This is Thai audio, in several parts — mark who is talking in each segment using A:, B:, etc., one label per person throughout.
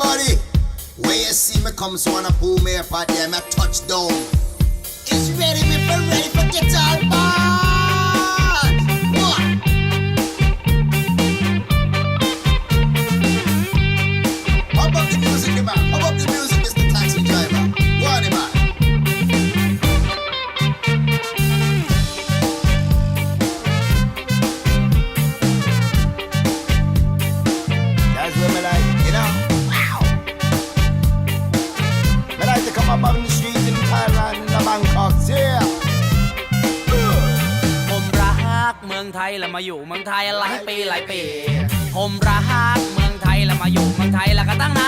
A: everybody. Where you see me come, so wanna pull me up at them, I touchdown. It's ready, me for ready for get all up on the street in Thailand, and Bangkok, yeah.
B: ผมรักเมืองไทยแล้วมาอยู่เมืองไทยหลายปีหลายปี ผมรักเมืองไทยแล้วมาอยู่เมืองไทยแล้วก็ตั้งนาน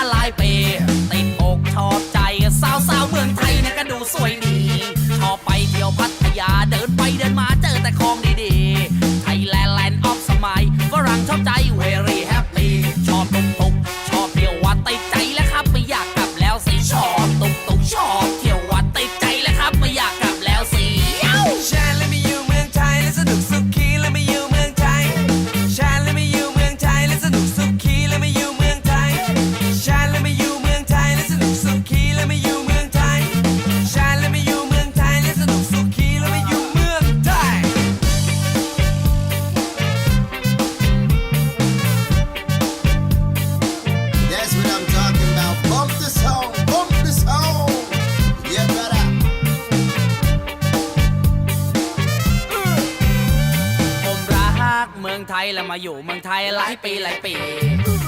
B: องไทยแล้วมาอยู่เมื
C: องไทย
B: หลายปีหลายปี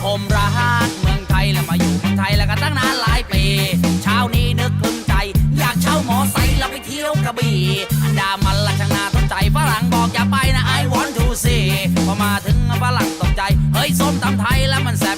B: ผมรักเมืองไทยแล้วมาอยู่เมืองไทยแล้วก็ตั้งนานหลายปี เช้านี้นึกคลึงใจ อยากเช่าหมอไซค์แล้วไปเที่ยวกระบี่อันดามันละช่างนาสนใจฝรั่งบอกอย่าไปนะ I want to see พอมาถึงฝรั่งตกใจ เฮ้ยส้มตำไทยแล้วมันแซ่บ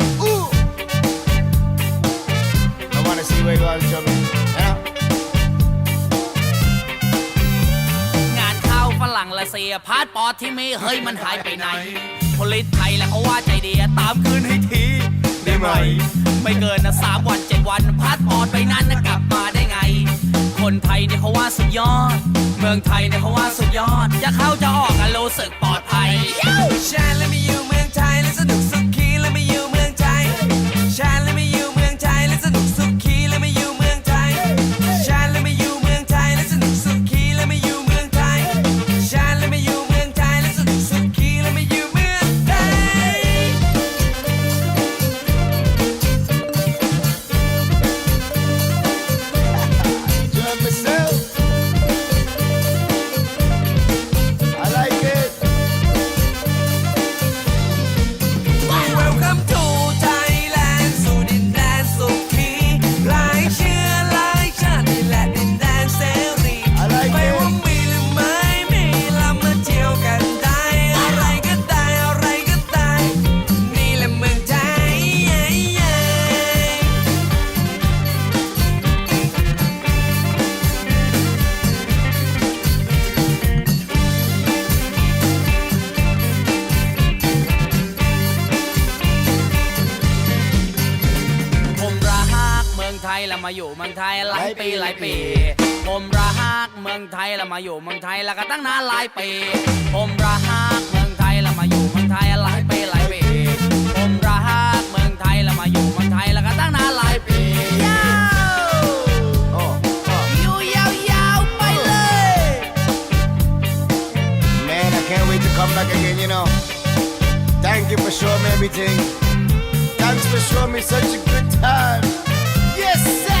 B: งานเข้าฝรั่งละเสียพาสปอร์ตที่มีเฮ้ยมันหายไปไหนพลิตไทยแล้วเขาว่าใจดีตามคืนให้ทีได้ไหม ไม่เกินนะสามวันเจ็ดวันพาสปอร์ตไปนั้นนะกลับมาได้ไง คนไทยเนี่ยเขาว่าสุดยอด เมืองไทยเนี่ยเขาว่าสุดยอด จะเข้าจะออกอะรู้สึกปลอดภัย
C: ชาและม่อยู่เมืองไทยและสนุกสุขี องไทยแล้วมาอยู่
B: เมืองไทยหลายปีหลายปี ผมรักเมืองไทยแล้วมาอยู่เมืองไทยแล้วก็ตั้งนานหลายปี ผมรักเมืองไทยแล้วมาอยู่เมืองไทยหลายปีหลายปี ผมรักเมืองไทยแล้วมาอยู่เมืองไทยแล้วก็ตั้งนานหลายปียาว
A: Oh, oh.
B: อยู่ยาวๆไปเลย
A: Man, I can't wait to come back again, you know. Thank you for showing me everything. Thanks for showing me such a good time. Yes, sir!